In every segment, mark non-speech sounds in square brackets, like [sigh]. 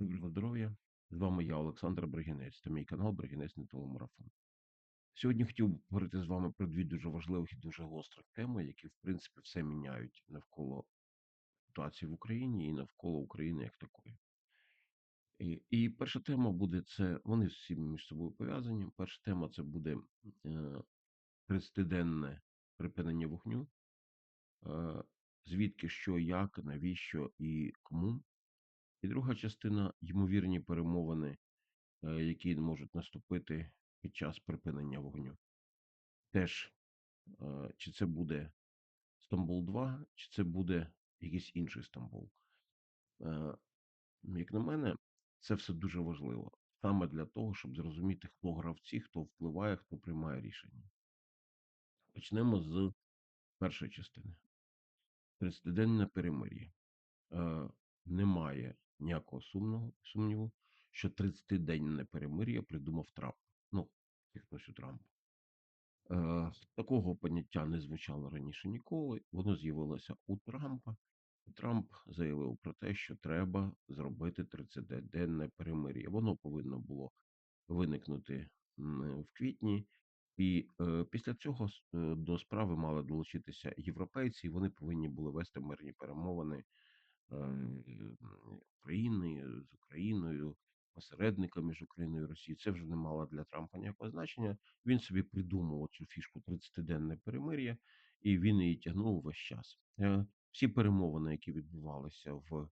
Доброго здоров'я! З вами я, Олександр Бригінець, та мій канал Бригінець на телемарафон. Сьогодні хотів би поговорити з вами про дві дуже важливих і дуже гострих теми, які, в принципі, все міняють навколо ситуації в Україні і навколо України як такої. І, і перша тема буде це, вони всі між собою пов'язані. Перша тема це буде е, 30-денне припинення вогню. Е, звідки, що, як, навіщо і кому. І друга частина ймовірні перемовини, е, які можуть наступити під час припинення вогню. Теж, е, чи це буде Стамбул 2, чи це буде якийсь інший Стамбул. Е, Як на мене, це все дуже важливо. Саме для того, щоб зрозуміти, хто гравці, хто впливає, хто приймає рішення. Почнемо з першої частини. 30-денне перемир'я. Немає ніякого сумного, сумніву, що 30-денне перемир'я придумав Трамп. Ну, хтось у Трампа. Е, Такого поняття не звучало раніше ніколи. Воно з'явилося у Трампа. Трамп заявив про те, що треба зробити 30-денне перемир'я. Воно повинно було виникнути в квітні, і е, після цього е, до справи мали долучитися європейці, і вони повинні були вести мирні перемовини України з Україною, посередника між Україною і Росією. Це вже не мало для Трампа ніякого значення. Він собі придумав цю фішку 30-денне перемир'я, і він її тягнув весь час. Е, Всі перемовини, які відбувалися в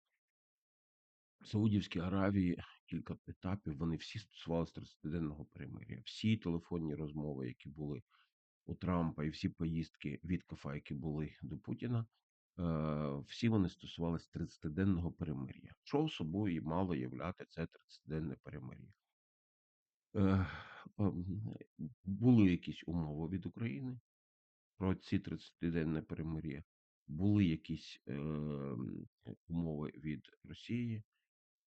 Саудівській Аравії, кілька етапів, вони всі стосувалися 30-денного перемир'я. Всі телефонні розмови, які були у Трампа, і всі поїздки від Кафа, які були до Путіна, е, всі вони стосувалися 30-денного перемир'я. Що собою мало являти це 30-денне перемир'я. Е, ем, Були якісь умови від України про ці 30-денне перемир'я, були якісь е, умови від Росії.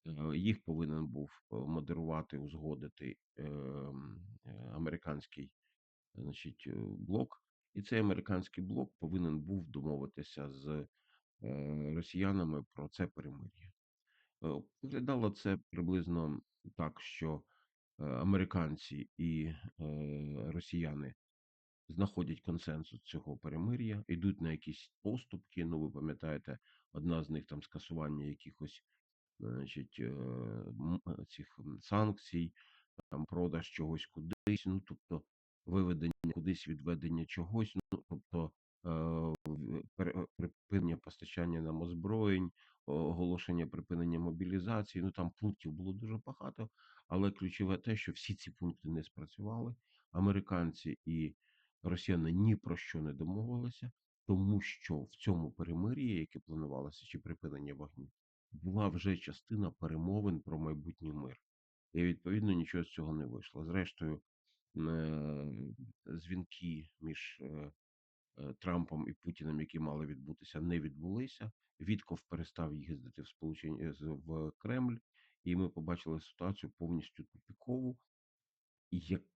Е, Їх повинен був е, модерувати, узгодити е, е, американський значить, е, блок. І цей американський блок повинен був домовитися з е, росіянами про це перемир'я. Е, Виглядало це приблизно так, що е, американці і росіяни знаходять консенсус цього перемир'я, йдуть на якісь поступки. Ну, ви пам'ятаєте, одна з них там скасування якихось значить, цих санкцій, там продаж чогось кудись, ну тобто виведення кудись відведення чогось, ну тобто е, припинення постачання нам озброєнь, оголошення припинення мобілізації. Ну там пунктів було дуже багато, але ключове те, що всі ці пункти не спрацювали. Американці і росіяни ні про що не домовилися, тому що в цьому перемир'ї, яке планувалося, чи припинення вогню, була вже частина перемовин про майбутній мир. І відповідно нічого з цього не вийшло. Зрештою, е, дзвінки між е, е, Трампом і Путіним, які мали відбутися, не відбулися. Вітков перестав їздити в сполучені з- в Кремль, і ми побачили ситуацію повністю тупікову,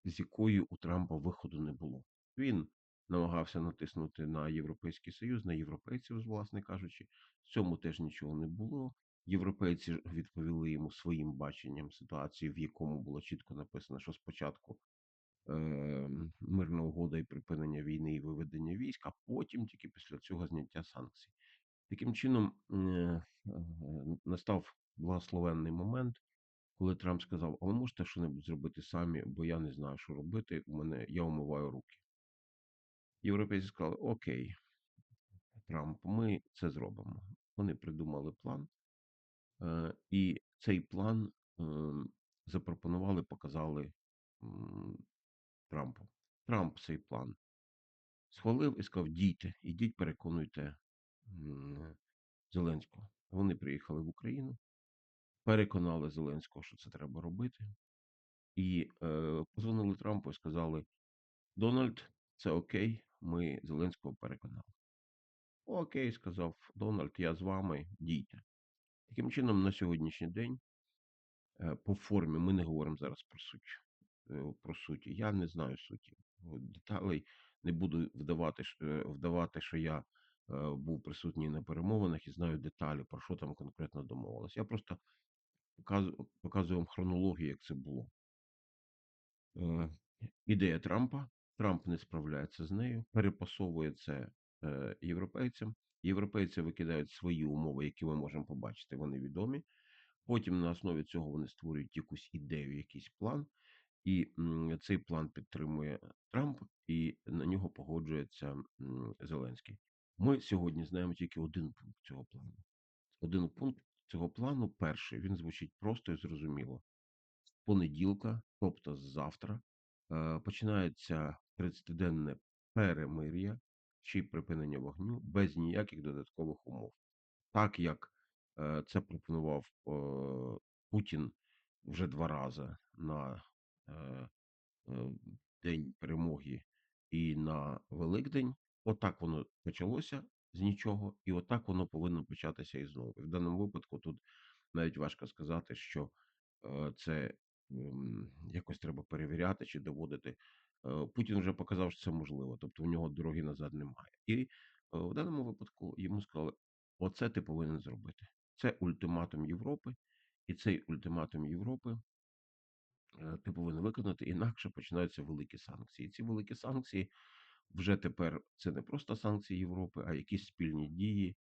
з якої у Трампа виходу не було. Він намагався натиснути на Європейський Союз, на європейців, власне кажучи. В цьому теж нічого не було. Європейці відповіли йому своїм баченням ситуації, в якому було чітко написано, що спочатку е, мирна угода і припинення війни і виведення військ, а потім тільки після цього зняття санкцій. Таким чином е, е, настав благословенний момент, коли Трамп сказав: А ви можете що-небудь зробити самі, бо я не знаю, що робити. У мене я умиваю руки. Європейці сказали: Окей, Трамп, ми це зробимо. Вони придумали план, е, і цей план е, запропонували, показали Трампу. Трамп цей план схвалив і сказав: дійте, ідіть, переконуйте Зеленського. Вони приїхали в Україну, переконали Зеленського, що це треба робити, і е, позвонили Трампу і сказали: Дональд, це окей, ми Зеленського переконали. Окей, сказав Дональд, я з вами, дійте. Таким чином, на сьогоднішній день, е, по формі, ми не говоримо зараз про суть. Е, Про суті. Я не знаю суті. Деталей не буду вдавати, е, вдавати, що я е, був присутній на перемовинах і знаю деталі, про що там конкретно домовилися. Я просто Показу показую вам хронологію, як це було. Е, ідея Трампа. Трамп не справляється з нею, перепасовує це е, європейцям. Європейці викидають свої умови, які ми можемо побачити, вони відомі. Потім на основі цього вони створюють якусь ідею, якийсь план, і цей план підтримує Трамп, і на нього погоджується Зеленський. Ми сьогодні знаємо тільки один пункт цього плану. Один пункт цього плану, перший, він звучить просто і зрозуміло. З понеділка, тобто з завтра, е, починається 30-денне перемир'я чи припинення вогню без ніяких додаткових умов. Так як е, це пропонував е, Путін вже два рази на День перемоги і на Великдень, отак воно почалося з нічого, і отак воно повинно початися і знову. В даному випадку тут навіть важко сказати, що е, це якось треба перевіряти чи доводити. Е, Путін вже показав, що це можливо, тобто в нього дороги назад немає. І е, в даному випадку йому сказали: оце ти повинен зробити. Це ультиматум Європи, і цей ультиматум Європи е, ти повинен виконати, інакше починаються великі санкції. Ці великі санкції вже тепер це не просто санкції Європи, а якісь спільні дії,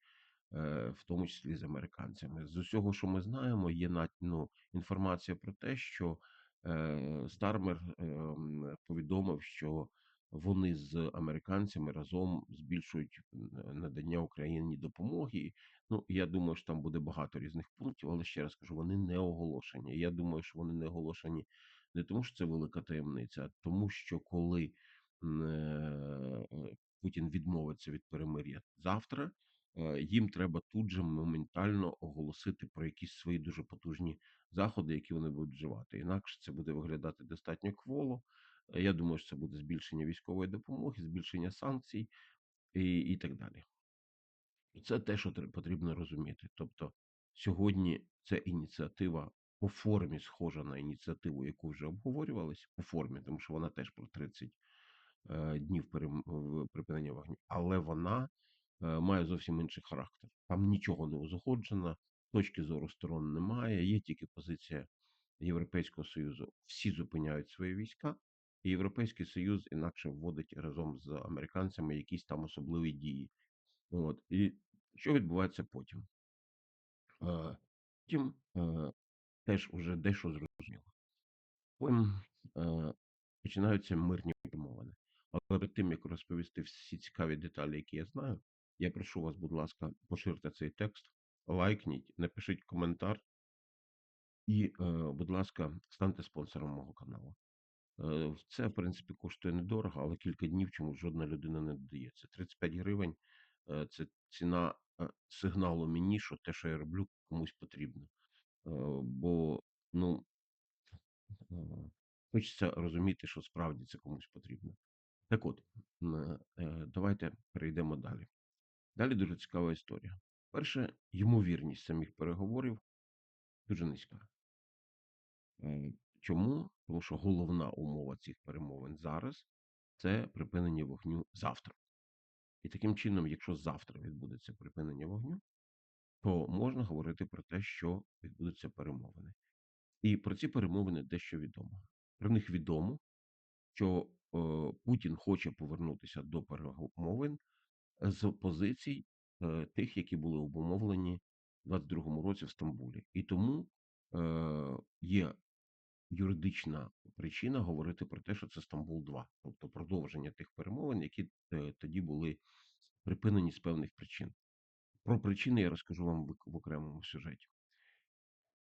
е, в тому числі з американцями. З усього, що ми знаємо, є ну, інформація про те, що е, Стармер ем, повідомив, що вони з американцями разом збільшують е, надання Україні допомоги. Ну, я думаю, що там буде багато різних пунктів, але ще раз кажу, вони не оголошені. Я думаю, що вони не оголошені не тому, що це велика таємниця, а тому, що коли е, е, Путін відмовиться від перемир'я завтра, їм треба тут же моментально оголосити про якісь свої дуже потужні заходи, які вони будуть вживати. Інакше це буде виглядати достатньо кволо. Е, Я думаю, що це буде збільшення військової допомоги, збільшення санкцій і, і так далі. Це те, що потрібно розуміти. Тобто сьогодні ця ініціатива по формі схожа на ініціативу, яку вже обговорювалися, по формі, тому що вона теж про 30 е, днів припинення вогню, але вона е, має зовсім інший характер. Там нічого не узгоджено, точки зору сторон немає, є тільки позиція Європейського Союзу. Всі зупиняють свої війська, Європейський Союз інакше вводить разом з американцями якісь там особливі дії. От. І що відбувається потім? Е, Потім е, теж уже дещо зрозуміло. Потім е, починаються мирні перемовини. Але перед тим, як розповісти всі цікаві деталі, які я знаю, я прошу вас, будь ласка, поширте цей текст, лайкніть, напишіть коментар і, е, будь ласка, станьте спонсором мого каналу. Е, Це, в принципі, коштує недорого, але кілька днів чому жодна людина не додається. 35 гривень е, це ціна е, сигналу мені, що те, що я роблю, комусь потрібно. Бо, ну, хочеться розуміти, що справді це комусь потрібно. Так от, давайте перейдемо далі. Далі дуже цікава історія. Перше, ймовірність самих переговорів дуже низька. Чому? Тому що головна умова цих перемовин зараз це припинення вогню завтра. І таким чином, якщо завтра відбудеться припинення вогню, то можна говорити про те, що відбудуться перемовини. І про ці перемовини дещо відомо. Про них відомо, що е, Путін хоче повернутися до перемовин з позицій е, тих, які були обумовлені в 22-му році в Стамбулі. І тому е, є юридична причина говорити про те, що це Стамбул 2 тобто продовження тих перемовин, які е, тоді були припинені з певних причин. Про причини я розкажу вам в, окремому сюжеті.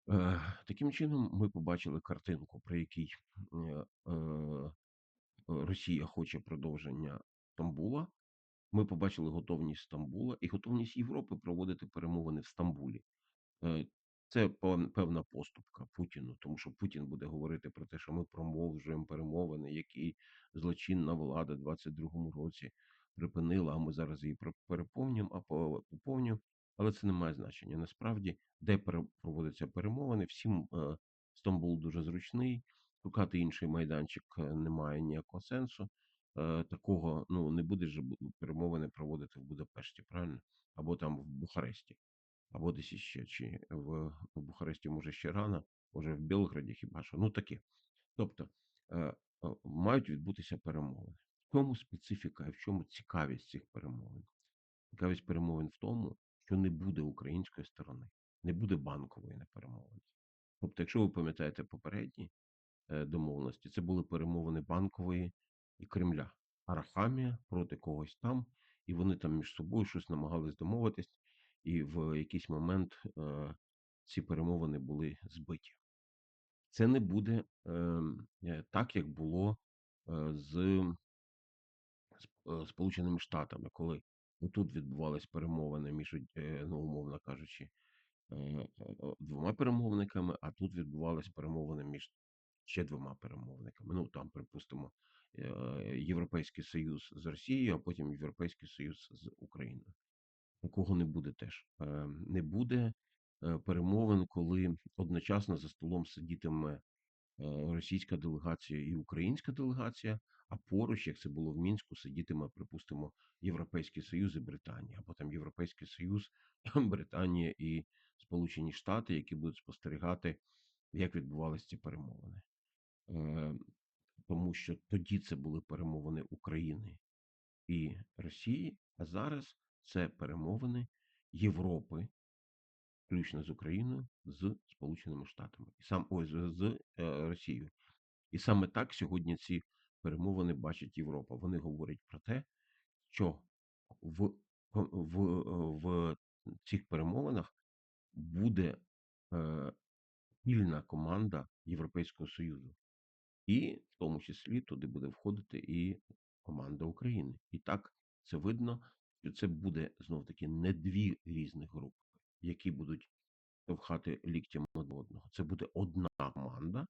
Е, таким чином, ми побачили картинку, при якій е, Росія хоче продовження Стамбула. Ми побачили готовність Стамбула і готовність Європи проводити перемовини в Стамбулі. Це пев- певна поступка Путіну, тому що Путін буде говорити про те, що ми продовжуємо перемовини, які злочинна влада в 22-му році припинила, а ми зараз її пер- переповнюємо, а по- поповнюємо. Але це не має значення. Насправді, де пере- проводяться перемовини, всім е, Стамбул дуже зручний. Шукати інший майданчик е, немає ніякого сенсу. Е, Такого ну не будеш же бу- перемовини проводити в Будапешті, правильно? Або там в Бухаресті. Або десь іще, чи в Бухаресті, може, ще рано, може, в Білграді хіба що. Ну таке. Тобто е, мають відбутися перемовини. В чому специфіка і в чому цікавість цих перемовин? Цікавість перемовин в тому, що не буде української сторони, не буде банкової на перемовинах. Тобто, якщо ви пам'ятаєте попередні е, домовленості, це були перемовини банкової і Кремля, Арахамія проти когось там, і вони там між собою щось намагались домовитись, і в якийсь момент е, ці перемовини були збиті. Це не буде ем, е, так, як було е, з Сп- Сполученими Штатами, коли тут відбувались перемовини між, ну, умовно кажучи, двома перемовниками, а тут відбувались перемовини між ще двома перемовниками. Ну там, припустимо, Європейський Союз з Росією, а потім Європейський Союз з Україною. Такого не буде теж. Е, Не буде е, перемовин, коли одночасно за столом сидітиме е, російська делегація і українська делегація, а поруч, як це було в Мінську, сидітиме, припустимо, Європейський Союз і Британія, або там Європейський Союз, [laughs] Британія і Сполучені Штати, які будуть спостерігати, як відбувалися ці перемовини. Тому що тоді це були перемовини України і Росії, а зараз це перемовини Європи, включно з Україною, з Сполученими Штатами і сам ой, з, е, Росією. І саме так сьогодні ці перемовини бачить Європа. Вони говорять про те, що в, в, в цих перемовинах буде е, спільна команда Європейського Союзу. І в тому числі туди буде входити і команда України. І так це видно, що це буде знов таки не дві різних групи, які будуть штовхати ліктями одне одного. Це буде одна команда,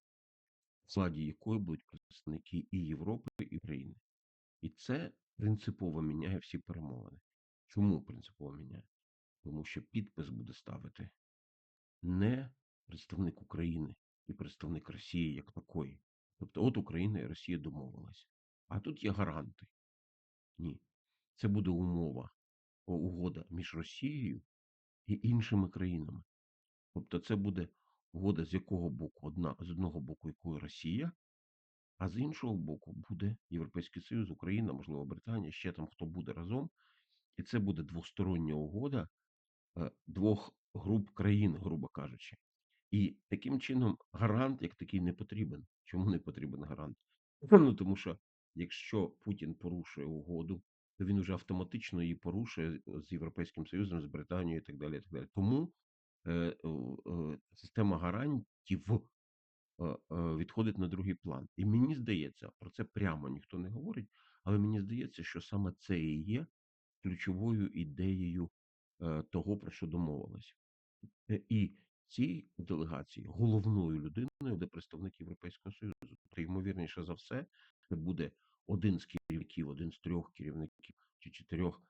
в складі якої будуть представники і Європи, і України. І це принципово міняє всі перемовини. Чому принципово міняє? Тому що підпис буде ставити не представник України і представник Росії як такої. Тобто, от Україна і Росія домовились. А тут є гаранти. Ні. Це буде умова, угода між Росією і іншими країнами. Тобто, це буде угода з якого боку? Одна з одного боку, якою Росія, а з іншого боку буде Європейський Союз, Україна, можливо, Британія, ще там хто буде разом. І це буде двостороння угода е, двох груп країн, грубо кажучи. І таким чином гарант як такий не потрібен. Чому не потрібен гарант? [clears throat] Ну тому що якщо Путін порушує угоду, то він уже автоматично її порушує з Європейським Союзом, з Британією і так далі. І так далі. Тому е, е, е, система гарантів е, е, відходить на другий план. І мені здається, про це прямо ніхто не говорить, але мені здається, що саме це і є ключовою ідеєю е, того, про що домовились. Е, І цій делегації головною людиною буде представник Європейського Союзу. Тобто, ймовірніше за все, це буде один з керівників, один з трьох керівників чи чотирьох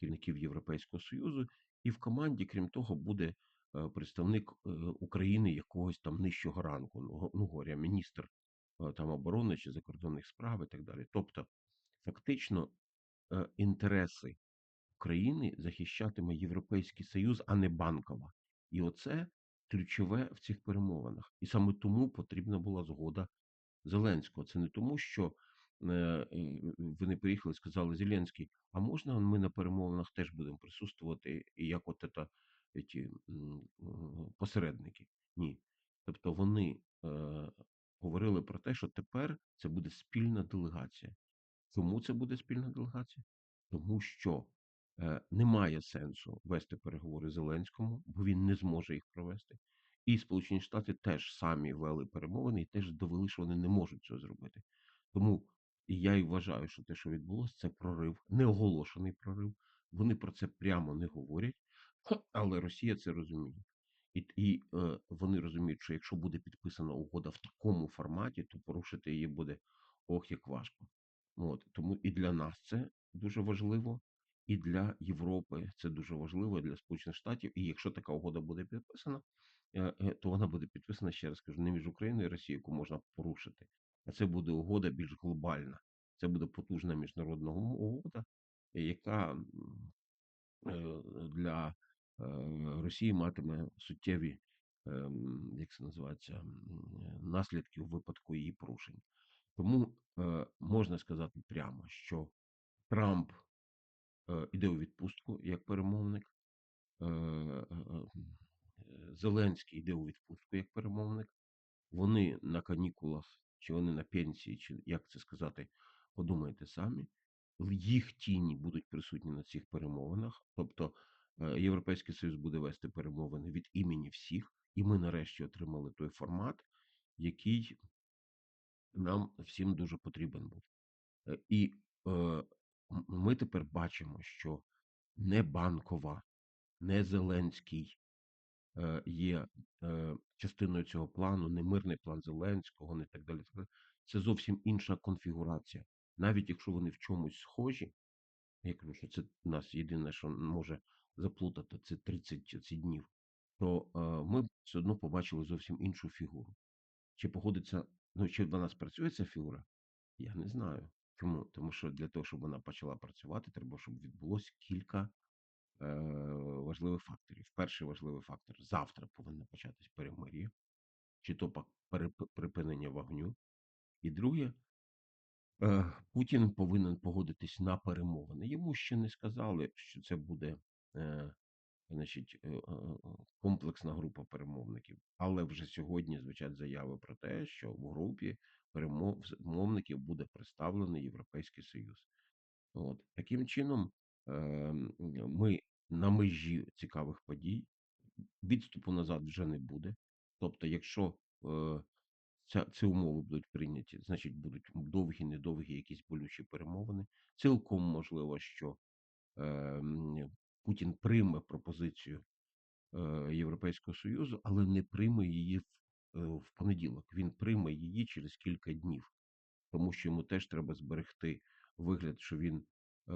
керівників Європейського Союзу, і в команді, крім того, буде е, представник е, України якогось там нижчого ранку. Ну, го- ну міністр е, там оборони чи закордонних справ і так далі. Тобто, фактично, інтереси України захищатиме Європейський Союз, а не банкова. І оце ключове в цих перемовинах. І саме тому потрібна була згода Зеленського. Це не тому, що е, вони приїхали і сказали Зеленський, а можна ми на перемовинах теж будемо присутствувати, як от це, ці, посередники? Ні. Тобто вони е, говорили про те, що тепер це буде спільна делегація. Чому це буде спільна делегація? Тому що немає сенсу вести переговори Зеленському, бо він не зможе їх провести. І Сполучені Штати теж самі вели перемовини і теж довели, що вони не можуть цього зробити. Тому я і вважаю, що те, що відбулося, це прорив, неоголошений прорив. Вони про це прямо не говорять, [clears throat] але Росія це розуміє. І, і е, вони розуміють, що якщо буде підписана угода в такому форматі, то порушити її буде ох як важко. От тому і для нас це дуже важливо, і для Європи це дуже важливо, і для Сполучених Штатів. І якщо така угода буде підписана, е, е, то вона буде підписана ще раз кажу, не між Україною і Росією, яку можна порушити, а це буде угода більш глобальна. Це буде потужна міжнародна угода, яка е, для Росія матиме суттєві, ем, як це називається, наслідки у випадку її порушень. Тому можна сказати прямо, що Трамп е, іде у відпустку як перемовник, е, е, Зеленський йде у відпустку як перемовник. Вони на канікулах, чи вони на пенсії, чи як це сказати, подумайте самі. Їх тіні будуть присутні на цих перемовинах. Тобто Європейський Союз буде вести перемовини від імені всіх, і ми нарешті отримали той формат, який нам всім дуже потрібен був. І ми тепер бачимо, що не банкова, не Зеленський е, є е, частиною цього плану, не мирний план Зеленського, не так далі. Це зовсім інша конфігурація. Навіть якщо вони в чомусь схожі, я кажу, що це нас єдине, що може заплутати, це 30 ці днів, то е, ми все одно побачили зовсім іншу фігуру. Чи погодиться, ну чи вона спрацює ця фігура? Я не знаю. Чому? Тому що для того, щоб вона почала працювати, треба, щоб відбулося кілька е, важливих факторів. Перший важливий фактор завтра повинно початись перемир'я, чи то припинення вогню. І друге, е, Путін повинен погодитись на перемовини. Йому ще не сказали, що це буде е, значить, е, е, е, комплексна група перемовників. Але вже сьогодні звучать заяви про те, що в групі перемовників буде представлений Європейський Союз. От таким чином ем, ми на межі цікавих подій. Відступу назад вже не буде. Тобто, якщо е, ця, ці умови будуть прийняті, значить будуть довгі, недовгі, якісь болючі перемовини. Цілком можливо, що ем, Путін прийме пропозицію е, Європейського Союзу, але не прийме її в, в понеділок. Він прийме її через кілька днів, тому що йому теж треба зберегти вигляд, що він е,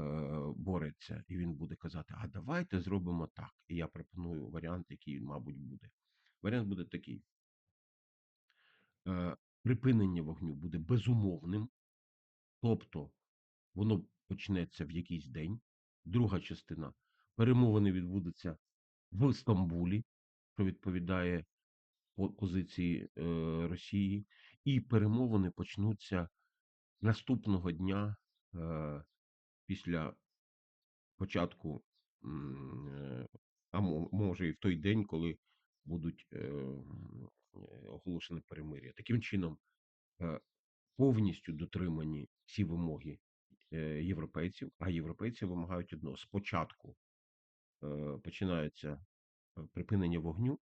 бореться, і він буде казати: А давайте зробимо так. І я пропоную варіант, який, мабуть, буде. Варіант буде такий: е, припинення вогню буде безумовним, тобто воно почнеться в якийсь день. Друга частина перемовини відбудуться в Стамбулі, що відповідає по- позиції е, Росії, і перемовини почнуться наступного дня е, після початку, е, а може і в той день, коли будуть оголошені перемир'я. Таким чином, повністю дотримані всі вимоги європейців, а європейці вимагають одного. Спочатку починається припинення вогню,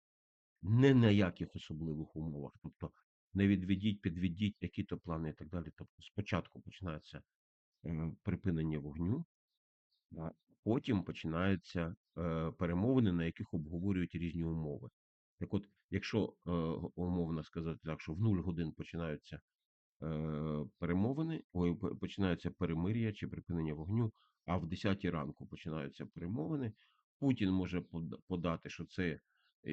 не на яких особливих умовах, тобто не відведіть, підведіть які-то плани і так далі. Тобто спочатку починається е, припинення вогню, потім починаються е, перемовини, на яких обговорюють різні умови. Так от, якщо е, умовно сказати так, що в 0 годин починаються перемовини, ой, п- починається перемир'я чи припинення вогню, а в 10 ранку починаються перемовини. Путін може подати, що це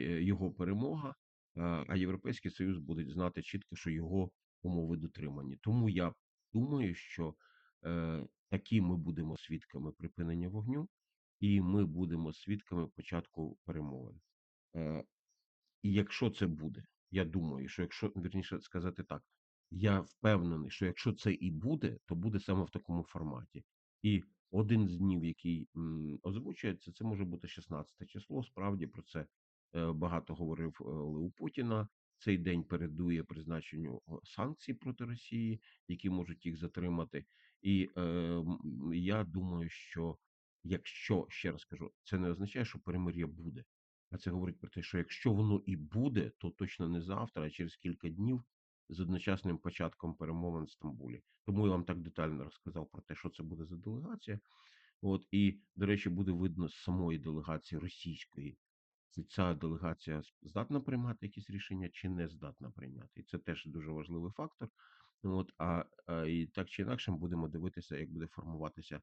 його перемога, а а Європейський Союз буде знати чітко, що його умови дотримані. Тому я думаю, що е, такі ми будемо свідками припинення вогню, і ми будемо свідками початку перемовин. Е, і якщо це буде, я думаю, що якщо вірніше сказати так, я впевнений, що якщо це і буде, то буде саме в такому форматі. І один з днів, який озвучується, це може бути 16 число. Справді про це е, багато говорив е, у Путіна. Цей день передує призначенню санкцій проти Росії, які можуть їх затримати. І е, я думаю, що якщо ще раз кажу, це не означає, що перемир'я буде. А це говорить про те, що якщо воно і буде, то точно не завтра, а через кілька днів з одночасним початком перемовин в Стамбулі. Тому я вам так детально розказав про те, що це буде за делегація. От і, до речі, буде видно з самої делегації російської, ця делегація здатна приймати якісь рішення, чи не здатна прийняти. І це теж дуже важливий фактор. От, а, а і так чи інакше, ми будемо дивитися, як буде формуватися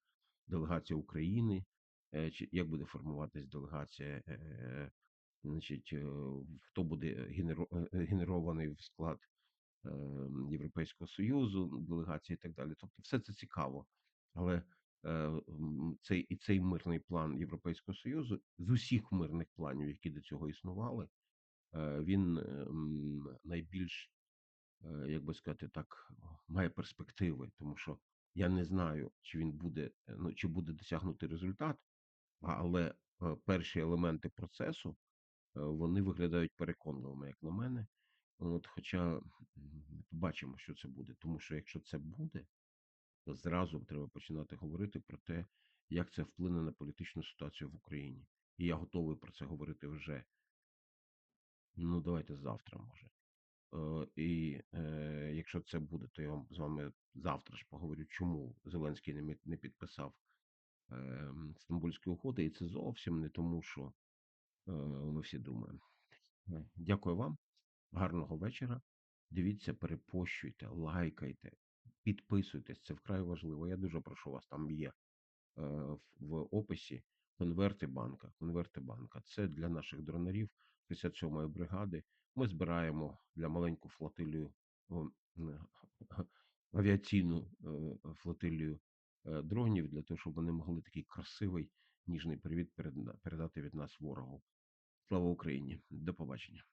делегація України, е, чи як буде формуватися делегація е, значить, е, хто буде е, генерований в склад е, Європейського Союзу, делегації і так далі. Тобто, все це цікаво. Але цей і цей мирний план Європейського Союзу з усіх мирних планів, які до цього існували, е, він ем, найбільш, е, як би сказати так, має перспективи, тому що я не знаю, чи він буде, е, ну чи буде досягнутий результат, але е, перші елементи процесу е, вони виглядають переконливими, як на мене. От, хоча побачимо, що це буде. Тому що якщо це буде, зразу треба починати говорити про те, як це вплине на політичну ситуацію в Україні. І я готовий про це говорити вже. Ну, давайте завтра, може. Е, і е, якщо це буде, то я з вами завтра ж поговорю, чому Зеленський не, не підписав е, Стамбульські угоди. І це зовсім не тому, що е, ми всі думаємо. Е, Дякую вам, гарного вечора. Дивіться, перепощуйте, лайкайте, підписуйтесь, це вкрай важливо. Я дуже прошу вас, там є е, в, описі конверти банка. Конверти банка. Це для наших дронерів 57-ї бригади. Ми збираємо для маленьку флотилію [laughs] авіаційну е, флотилію е, дронів для того, щоб вони могли такий красивий ніжний привіт передати від нас ворогу. Слава Україні! До побачення.